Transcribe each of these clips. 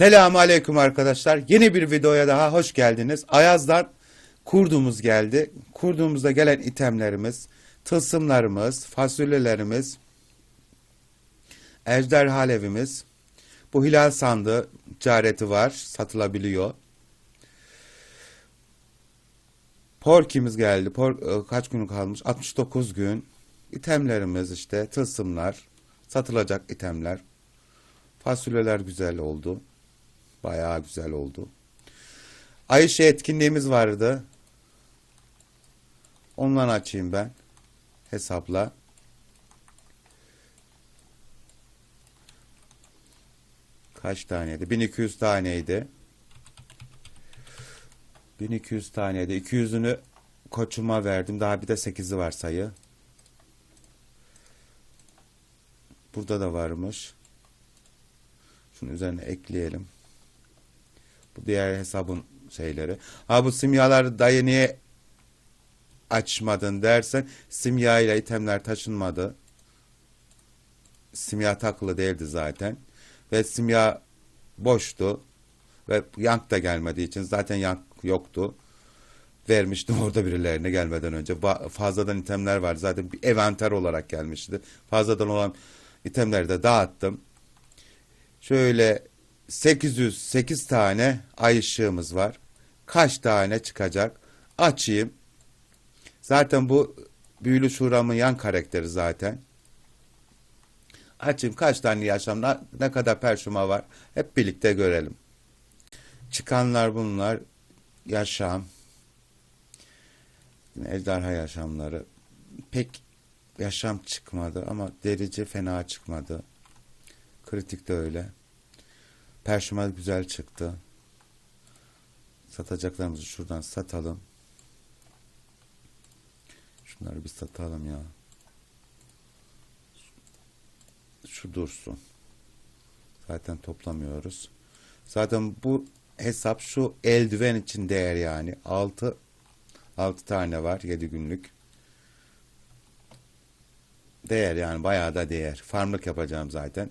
Selamun Aleyküm arkadaşlar. Yeni bir videoya daha hoş geldiniz. Ayaz'dan kurdumuz geldi. Kurduğumuzda gelen itemlerimiz, tılsımlarımız, fasulyelerimiz, ejderha evimiz, bu hilal sandığı careti var, satılabiliyor. Porkimiz geldi. Por, e, kaç gün kalmış? 69 gün. İtemlerimiz işte, tılsımlar, satılacak itemler. Fasulyeler güzel oldu. Bayağı güzel oldu. Ayşe etkinliğimiz vardı. Ondan açayım ben. Hesapla. Kaç taneydi? 1200 taneydi. 1200 taneydi. 200'ünü koçuma verdim. Daha bir de 8'i var sayı. Burada da varmış. Şunun üzerine ekleyelim. Diğer hesabın şeyleri. Ha bu simyaları dayı niye açmadın dersen simya ile itemler taşınmadı. Simya takılı değildi zaten. Ve simya boştu. Ve yank da gelmediği için zaten yank yoktu. Vermiştim orada birilerine gelmeden önce. Fazladan itemler var. Zaten bir envanter olarak gelmişti. Fazladan olan itemleri de dağıttım. Şöyle 808 tane ay ışığımız var. Kaç tane çıkacak? Açayım. Zaten bu büyülü şuramın yan karakteri zaten. Açayım kaç tane yaşam, ne, kadar perşuma var. Hep birlikte görelim. Çıkanlar bunlar. Yaşam. Ejderha yaşamları. Pek yaşam çıkmadı ama derici fena çıkmadı. Kritik de öyle. Perşembe güzel çıktı. Satacaklarımızı şuradan satalım. Şunları bir satalım ya. Şu dursun. Zaten toplamıyoruz. Zaten bu hesap şu eldiven için değer yani. 6 6 tane var 7 günlük. Değer yani bayağı da değer. Farmlık yapacağım zaten.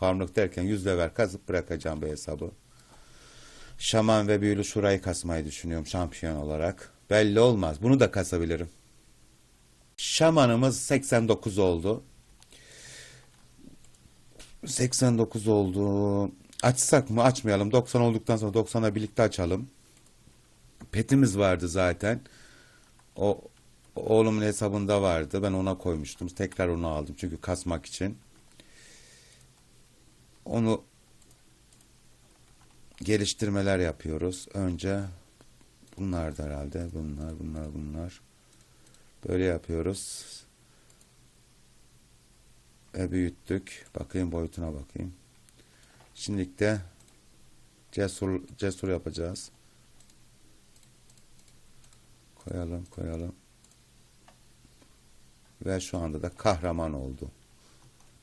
Farmlık derken 100 level kazıp bırakacağım bu hesabı. Şaman ve büyülü şurayı kasmayı düşünüyorum şampiyon olarak. Belli olmaz. Bunu da kasabilirim. Şamanımız 89 oldu. 89 oldu. Açsak mı? Açmayalım. 90 olduktan sonra 90'a birlikte açalım. Petimiz vardı zaten. O oğlumun hesabında vardı. Ben ona koymuştum. Tekrar onu aldım çünkü kasmak için. Onu geliştirmeler yapıyoruz. Önce bunlar da herhalde. Bunlar, bunlar, bunlar. Böyle yapıyoruz. Ve büyüttük. Bakayım boyutuna bakayım. Şimdilik de cesur, cesur yapacağız. Koyalım, koyalım. Ve şu anda da kahraman oldu.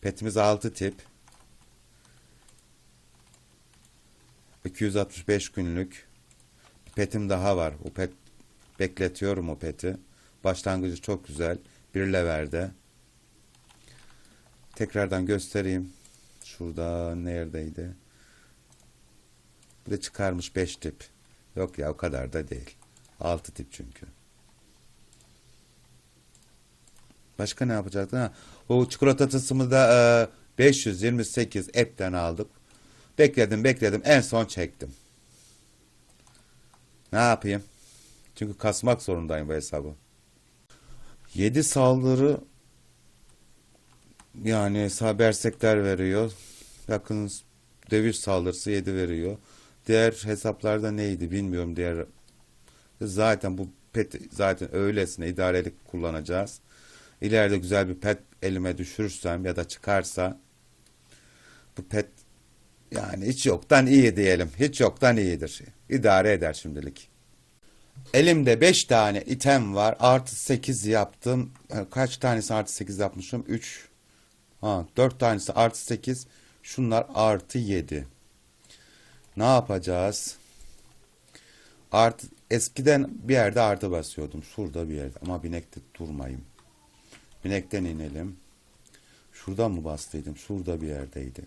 Petimiz 6 tip. 265 günlük petim daha var. O pet bekletiyorum o peti. Başlangıcı çok güzel. Bir leverde. Tekrardan göstereyim. Şurada neredeydi? Bir de çıkarmış 5 tip. Yok ya o kadar da değil. 6 tip çünkü. Başka ne yapacaktı? Ha, o çikolata tılsımı da e, 528 app'ten aldık. Bekledim bekledim en son çektim. Ne yapayım? Çünkü kasmak zorundayım bu hesabı. 7 saldırı yani hesap bersekler veriyor. Yakın dövüş saldırısı 7 veriyor. Diğer hesaplarda neydi bilmiyorum diğer zaten bu pet zaten öylesine idarelik kullanacağız. İleride güzel bir pet elime düşürürsem ya da çıkarsa bu pet Yani hiç yoktan iyi diyelim. Hiç yoktan iyidir. İdare eder şimdilik. Elimde 5 tane item var. Artı 8 yaptım. E, Kaç tanesi artı 8 yapmışım? 3. Ha, 4 tanesi artı 8. Şunlar artı 7. Ne yapacağız? Artı, eskiden bir yerde artı basıyordum. Şurada bir yerde. Ama binekte durmayayım. Binekten inelim. Şuradan mı bastıydım? Şurada bir yerdeydi.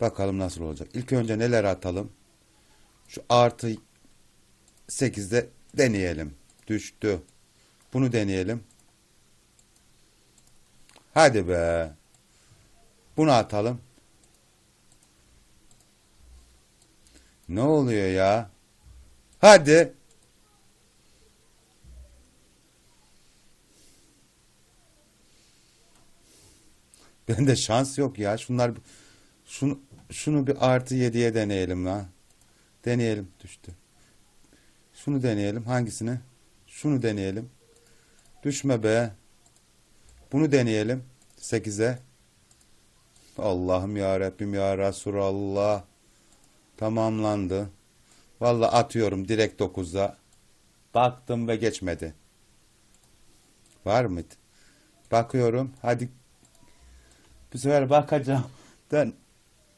Bakalım nasıl olacak. İlk önce neler atalım? Şu artı 8'de deneyelim. Düştü. Bunu deneyelim. Hadi be. Bunu atalım. Ne oluyor ya? Hadi. Bende şans yok ya. Şunlar şunu şunu bir artı 7'ye deneyelim la. Deneyelim düştü. Şunu deneyelim. Hangisini? Şunu deneyelim. Düşme be. Bunu deneyelim. 8'e. Allah'ım ya Rabbim ya Resulallah. Tamamlandı. Vallahi atıyorum direkt 9'a. Baktım ve geçmedi. Var mı? Bakıyorum. Hadi. Bu sefer bakacağım. Da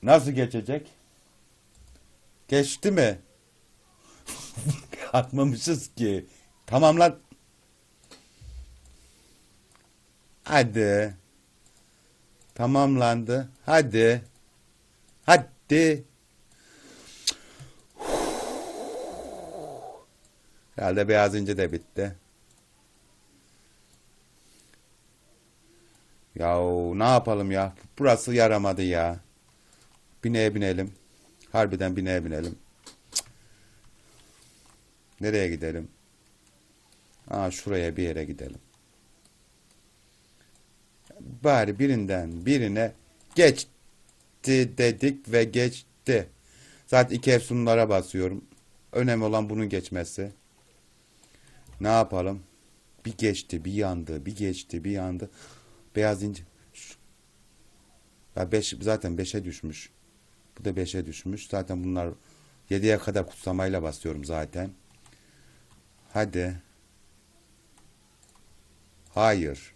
nasıl geçecek? Geçti mi? Atmamışız ki. Tamamla. Hadi. Tamamlandı. Hadi. Hadi. Herhalde beyaz ince de bitti. Yahu ne yapalım ya? Burası yaramadı ya. Bineğe binelim. Harbiden bineğe binelim. Nereye gidelim? Aa şuraya bir yere gidelim. Bari birinden birine geçti dedik ve geçti. Zaten iki efsunlara basıyorum. Önemli olan bunun geçmesi. Ne yapalım? Bir geçti, bir yandı, bir geçti, bir yandı. Beyaz ince. Ya beş, zaten 5'e düşmüş. Bu da 5'e düşmüş. Zaten bunlar 7'ye kadar kutsamayla basıyorum zaten. Hadi. Hayır.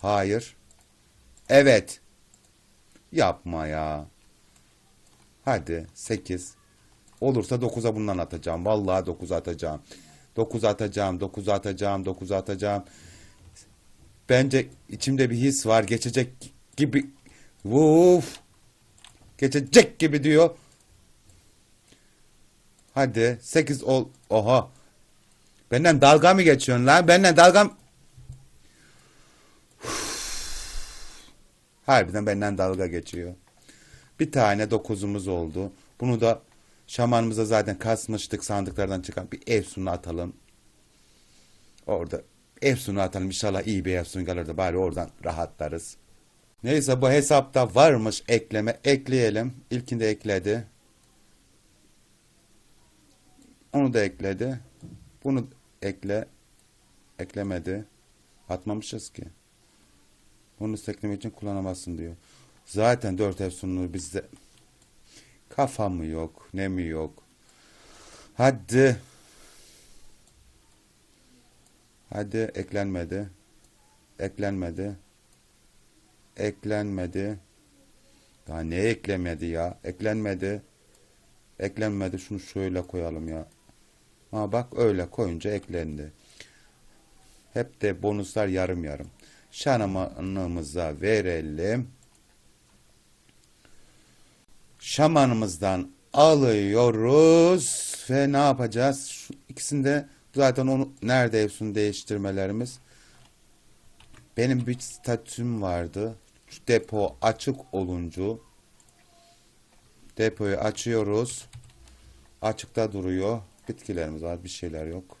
Hayır. Evet. Yapma ya. Hadi 8. Olursa 9'a bundan atacağım. Vallahi 9 atacağım. 9 atacağım, 9 atacağım, 9 atacağım. Bence içimde bir his var. Geçecek gibi. Uf. Geçecek gibi diyor. Hadi 8 ol. Oha. Benden dalga mı geçiyorsun lan? Benden dalga mı? Harbiden benden dalga geçiyor. Bir tane dokuzumuz oldu. Bunu da şamanımıza zaten kasmıştık sandıklardan çıkan bir efsunu atalım. Orada efsunu atalım. İnşallah iyi bir efsun gelir de bari oradan rahatlarız. Neyse bu hesapta varmış ekleme. Ekleyelim. İlkinde ekledi. Onu da ekledi. Bunu ekle. Eklemedi. Atmamışız ki. Bunu eklemek için kullanamazsın diyor. Zaten dört efsunlu bizde kafa mı yok, ne mi yok. Hadi. Hadi eklenmedi. Eklenmedi. Eklenmedi. Daha ne eklemedi ya? Eklenmedi. Eklenmedi. Şunu şöyle koyalım ya. Ha bak öyle koyunca eklendi. Hep de bonuslar yarım yarım. Şamanımıza verelim. Şamanımızdan alıyoruz ve ne yapacağız? Şu ikisinde zaten onu nerede efsun değiştirmelerimiz. Benim bir statüm vardı. Depo açık oluncu depoyu açıyoruz. Açıkta duruyor. Bitkilerimiz var, bir şeyler yok.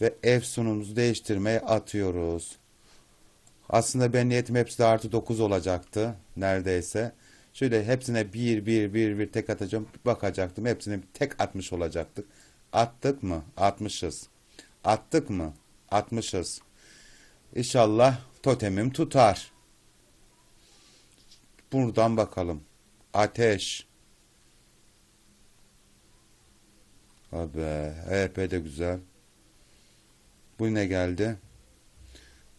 Ve efsunumuzu değiştirmeye atıyoruz. Aslında ben niyetim hepsi de artı 9 olacaktı. Neredeyse. Şöyle hepsine bir bir bir bir tek atacağım. Bakacaktım. Hepsine tek atmış olacaktık. Attık mı? Atmışız. Attık mı? Atmışız. İnşallah totemim tutar. Buradan bakalım. Ateş. Abi EP de güzel. Bu ne geldi?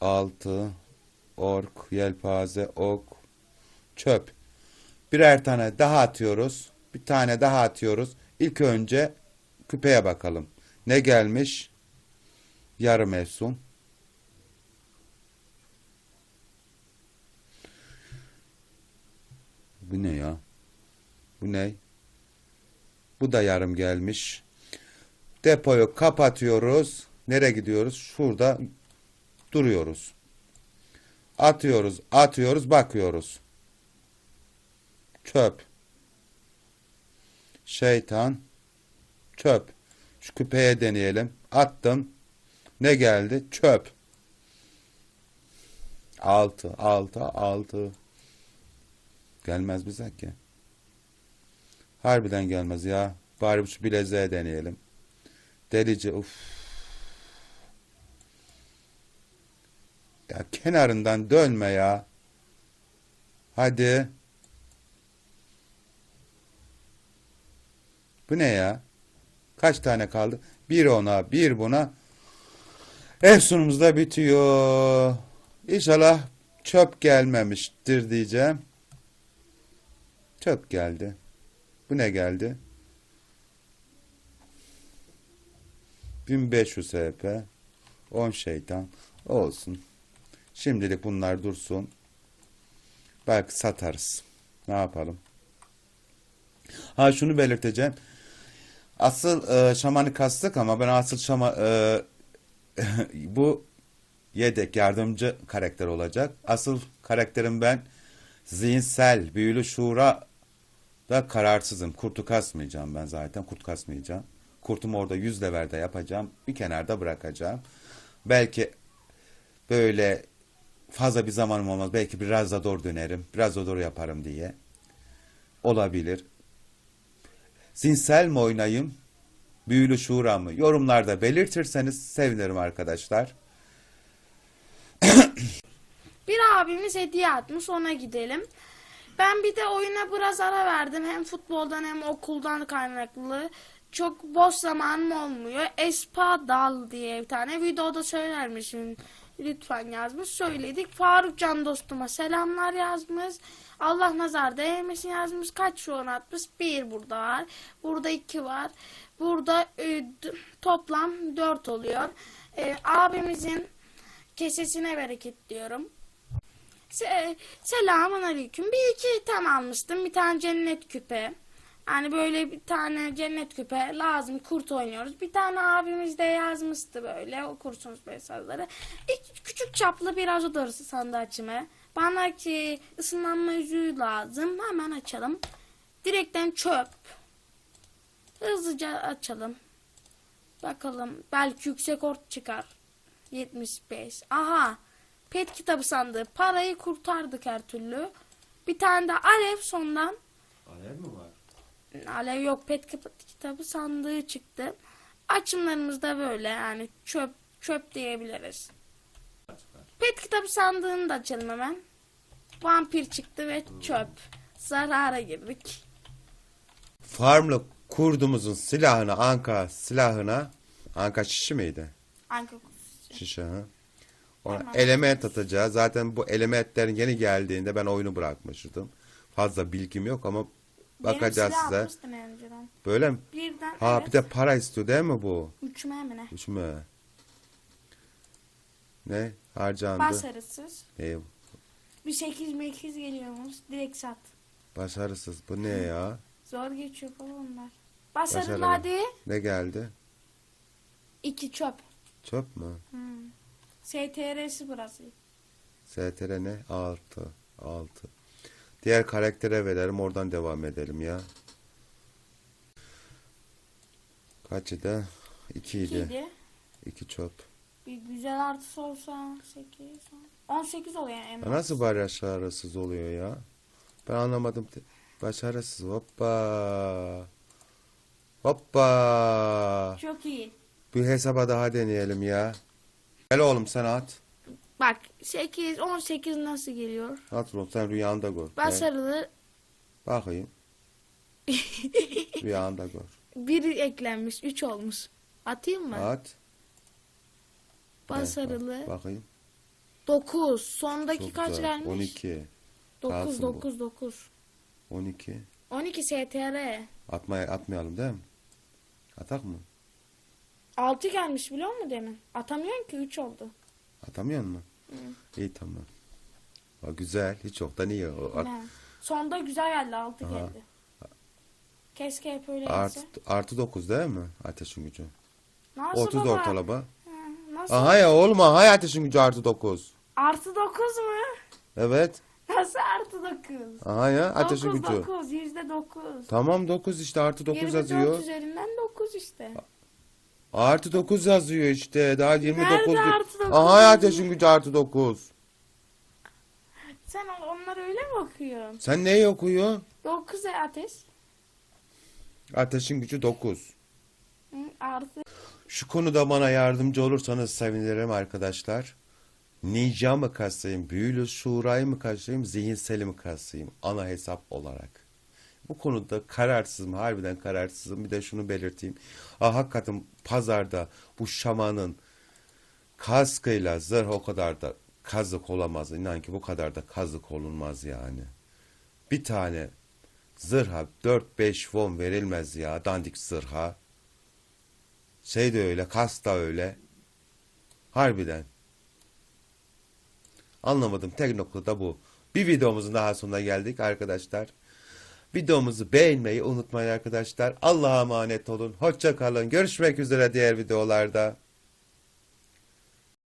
Altı. Ork. Yelpaze. Ok. Çöp. Birer tane daha atıyoruz. Bir tane daha atıyoruz. İlk önce küpeye bakalım. Ne gelmiş? Yarım efsun. Bu ne ya? Bu ne? Bu da yarım gelmiş. Depoyu kapatıyoruz. Nereye gidiyoruz? Şurada duruyoruz. Atıyoruz, atıyoruz, bakıyoruz. Çöp. Şeytan. Çöp. Şu küpeye deneyelim. Attım. Ne geldi? Çöp. Altı, altı, altı. Gelmez bize ki. Harbiden gelmez ya. Bari şu bileziğe deneyelim. Delice uf. Ya kenarından dönme ya. Hadi. Bu ne ya? Kaç tane kaldı? Bir ona, bir buna. Efsunumuz da bitiyor. İnşallah çöp gelmemiştir diyeceğim. Çöp geldi. Bu ne geldi? 1500 HP. 10 şeytan. Olsun. Şimdilik bunlar dursun. Belki satarız. Ne yapalım? Ha şunu belirteceğim. Asıl e, şamanı kastık ama ben asıl şama e, bu yedek yardımcı karakter olacak. Asıl karakterim ben zihinsel, büyülü şuura da kararsızım. Kurtu kasmayacağım ben zaten. Kurt kasmayacağım. Kurtumu orada yüz leverde yapacağım. Bir kenarda bırakacağım. Belki böyle fazla bir zamanım olmaz. Belki biraz da doğru dönerim. Biraz da doğru yaparım diye. Olabilir. Zinsel mi oynayayım? Büyülü şura mı? Yorumlarda belirtirseniz sevinirim arkadaşlar. Bir abimiz hediye atmış ona gidelim. Ben bir de oyuna biraz ara verdim. Hem futboldan hem okuldan kaynaklı. Çok boş zamanım olmuyor. Espadal diye bir tane videoda söyler misin? Lütfen yazmış. Söyledik. Faruk Can dostuma selamlar yazmış. Allah nazar değmesin yazmış. Kaç şu an atmış? Bir burada var. Burada iki var. Burada e, toplam dört oluyor. E, abimizin kesesine bereket diyorum. Se Selamun aleyküm. Bir iki item almıştım. Bir tane cennet küpe. Yani böyle bir tane cennet küpe lazım. Kurt oynuyoruz. Bir tane abimiz de yazmıştı böyle. Okursunuz mesajları. İlk küçük çaplı biraz oda arası sandığı açımı. Bana ki ısınlanma yüzüğü lazım. Hemen açalım. Direkten çöp. Hızlıca açalım. Bakalım. Belki yüksek ort çıkar. 75. Aha. Pet kitabı sandığı. Parayı kurtardık her türlü. Bir tane de alev sondan. Alev mi var? Alev yok pet kitabı sandığı çıktı. Açımlarımız da böyle yani çöp çöp diyebiliriz. Pet kitabı sandığını da açalım hemen. Vampir çıktı ve çöp. Zarara girdik. Farmlı kurdumuzun silahını Anka silahına Anka şişi miydi? Anka Şişe ha. Ona Tamam. element atacağız. Zaten bu elementlerin yeni geldiğinde ben oyunu bırakmıştım. Fazla bilgim yok ama bakacağız Benim silah size. atmıştım önceden. Böyle mi? Birden Ha evet. bir de para istiyor değil mi bu? Üçüme mi ne? Hiç mi? Ne? Harcandı. Başarısız. Ne? Bir 8 8 geliyormuş. Direkt sat. Başarısız. Bu ne ya? Zor geçiyor falan onlar. Başarılı Başarılı. hadi. Ne geldi? İki çöp. Çöp mü? Hmm. STR'si burası. STR ne? 6. 6. Diğer karaktere verelim oradan devam edelim ya. Kaçıydı? 2 idi. İkiydi. 2 çöp. Bir güzel artısı olsa 8. 18 oluyor en Ya nasıl başarısız oluyor ya? Ben anlamadım. Başarısız. Hoppa. Hoppa. Çok iyi. Bir hesaba daha deneyelim ya. Gel oğlum sen at. Bak 8 18 nasıl geliyor? At oğlum sen rüyanda gör. Başarılı Bakayım. Rüyanda gör. Bir eklenmiş. Üç olmuş. Atayım mı? At. Başarılı. Bak- Bakayım. Dokuz. Sondaki Çok kaç güzel. gelmiş? 12. Dokuz, Kalsın bu. dokuz, dokuz. 12. 12 STR. Atmaya atmayalım değil mi? Atak mı? 6 gelmiş biliyor musun demin? Atamıyorsun ki 3 oldu. Atamıyor mu? İyi tamam. O güzel. Hiç yoktan iyi. O at- Ne? Sonda güzel geldi 6 Aha. geldi. Keşke hep öyle artı, gelse. artı 9 değil mi? Ateşin gücü. Nasıl 30 baba? ortalama. Ha, Nasıl? Aha ya oğlum aha ateşin gücü artı 9. Artı 9 mu? Evet. Nasıl artı 9? Aha ya ateşin 9 gücü. 9 yüzde 9. Tamam 9 işte artı 9 24 yazıyor. üzerinden 9 işte. Artı 9 yazıyor işte. Daha 29. Nerede artı dokuz Aha ateşin gücü artı 9. Sen on- onlar öyle mi okuyorsun? Sen neyi okuyorsun? 9 ateş. Ateşin gücü 9. Hı, Artı. Şu konuda bana yardımcı olursanız sevinirim arkadaşlar. Ninja mı kasayım, büyülü şurayı mı kasayım, zihinseli mi kasayım ana hesap olarak. Bu konuda kararsızım, harbiden kararsızım. Bir de şunu belirteyim. Ah, hakikaten pazarda bu şamanın kaskıyla zırh o kadar da kazık olamaz. İnan ki bu kadar da kazık olunmaz yani. Bir tane zırha 4-5 won verilmez ya dandik zırha. Şey de öyle, kas da öyle. Harbiden. Anlamadım. Tek nokta da bu. Bir videomuzun daha sonuna geldik arkadaşlar. Videomuzu beğenmeyi unutmayın arkadaşlar. Allah'a emanet olun. Hoşça kalın. Görüşmek üzere diğer videolarda.